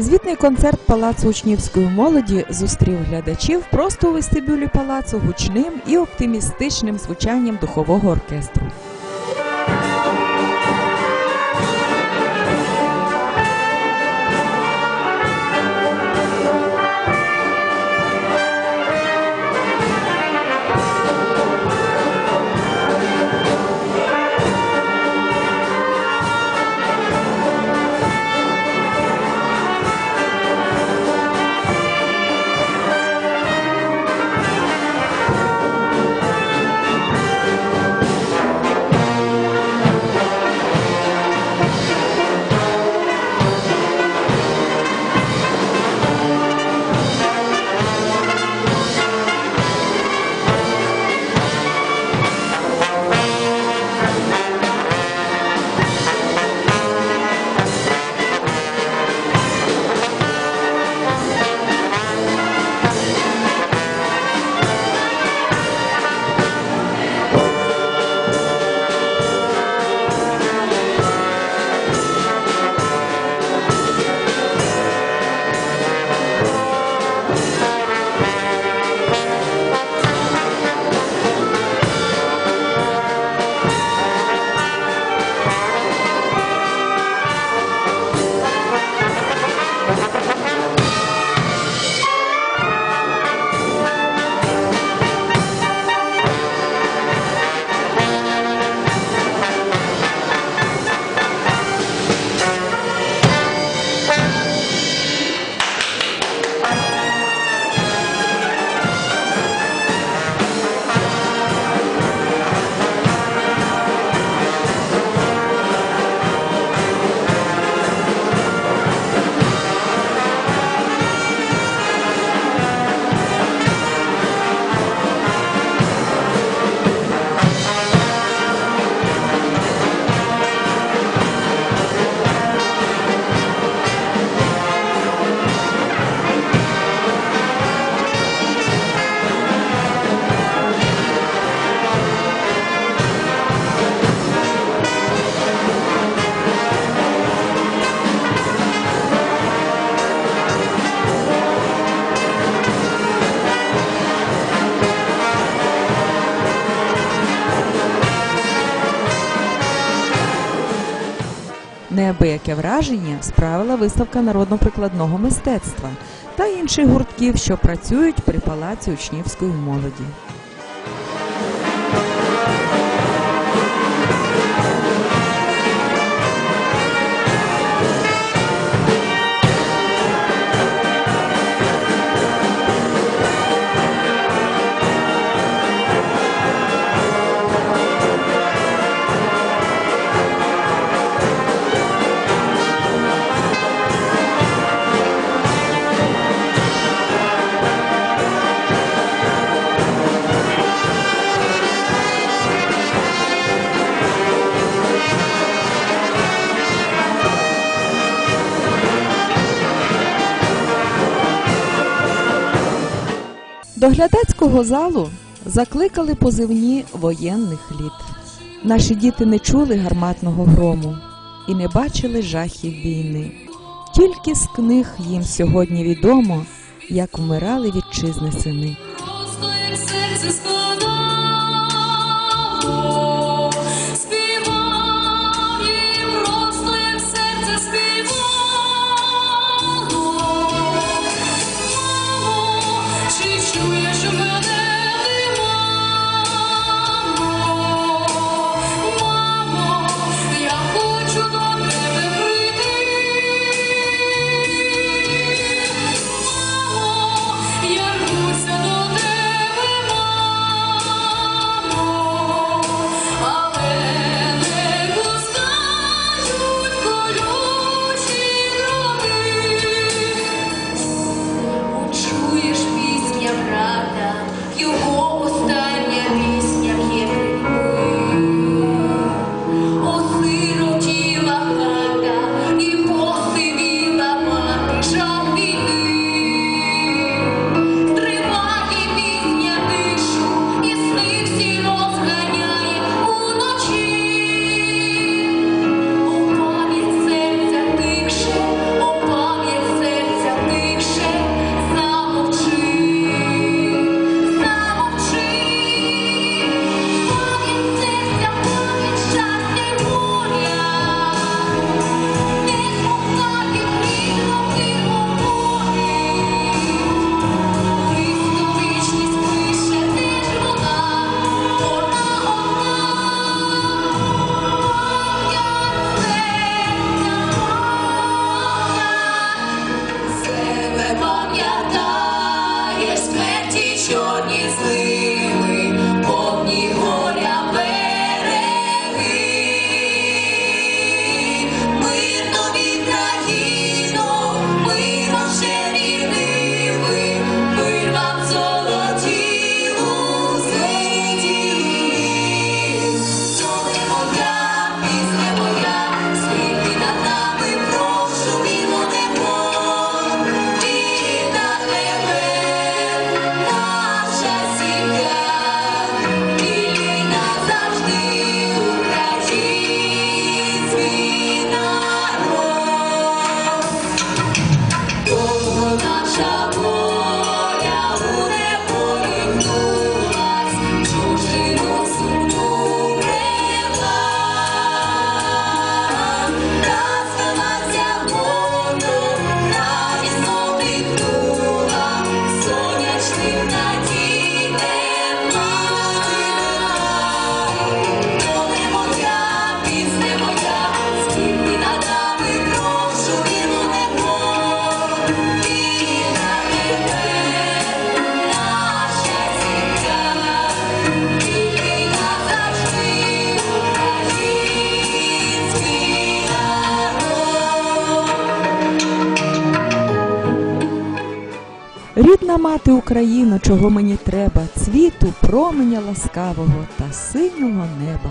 Звітний концерт Палацу учнівської молоді зустрів глядачів просто у вестибюлі палацу гучним і оптимістичним звучанням духового оркестру. Неабияке враження справила виставка народно-прикладного мистецтва та інших гуртків, що працюють при палаці учнівської молоді. До глядацького залу закликали позивні воєнних літ. Наші діти не чули гарматного грому і не бачили жахів війни. Тільки з книг їм сьогодні відомо, як вмирали вітчизни сини. Єдина мати Україна, чого мені треба, цвіту променя ласкавого та синього неба.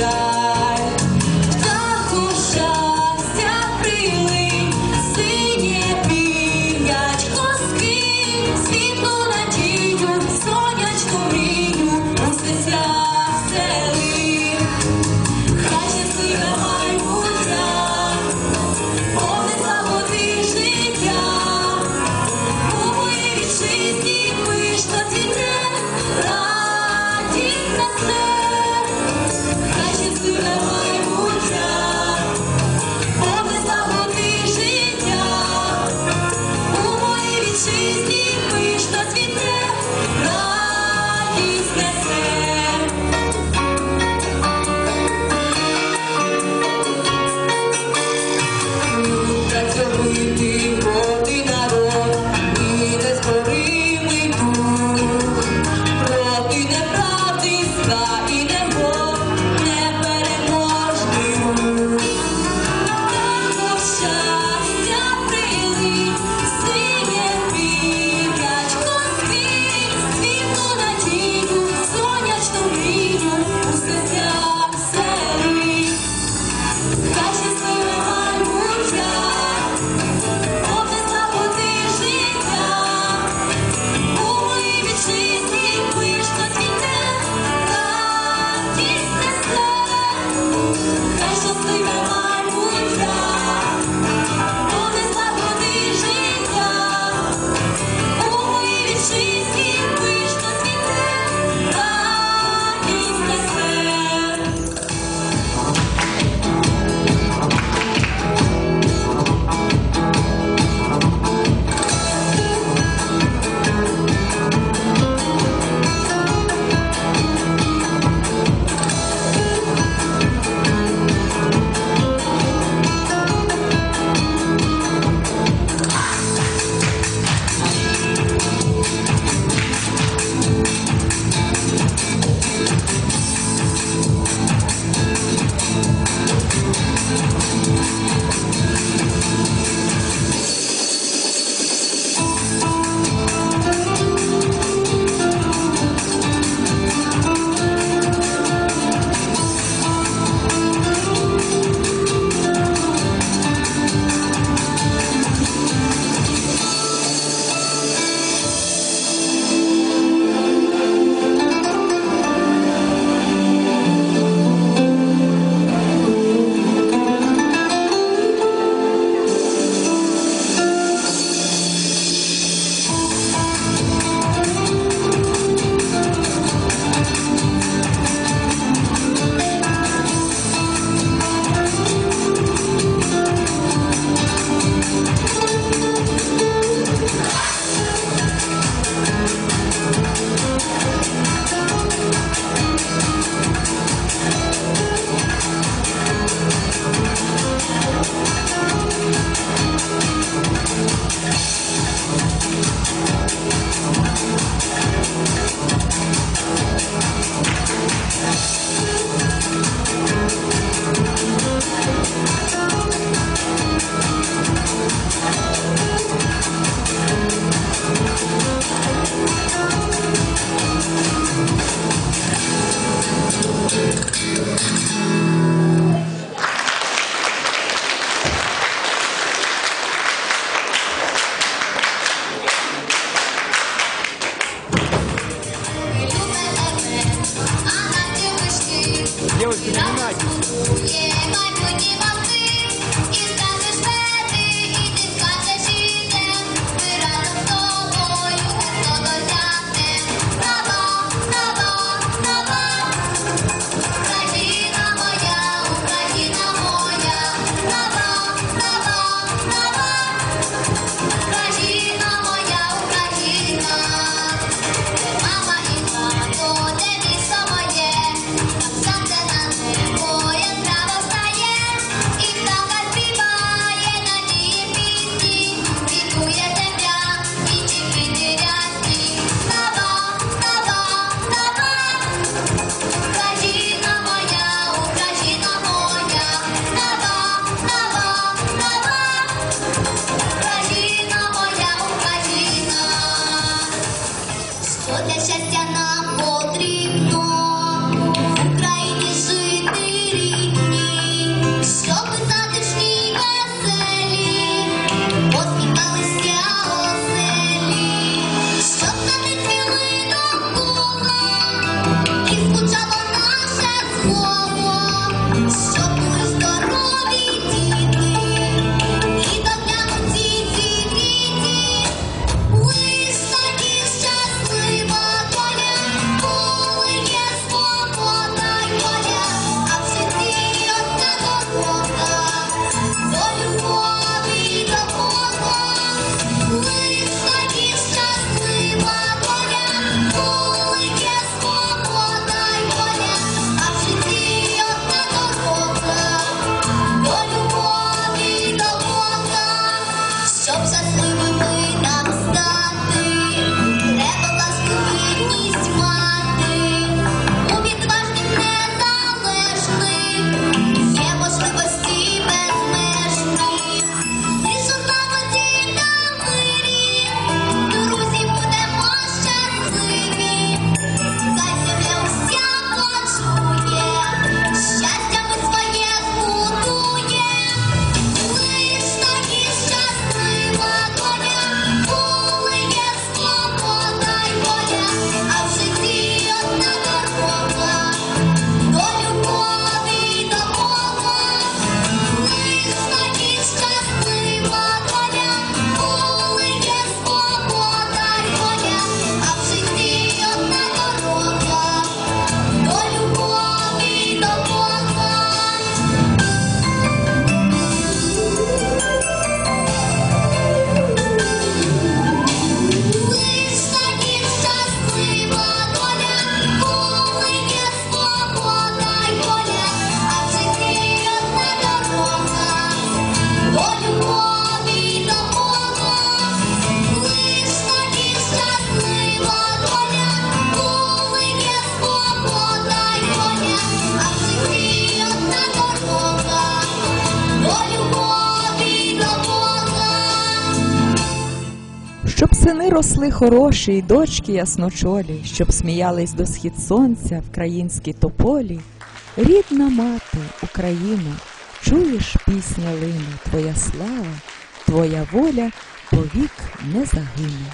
Й росли хороші й дочки ясночолі, щоб сміялись до схід сонця українські тополі. Рідна мати, Україна, чуєш пісня лине, твоя слава, твоя воля повік не загине.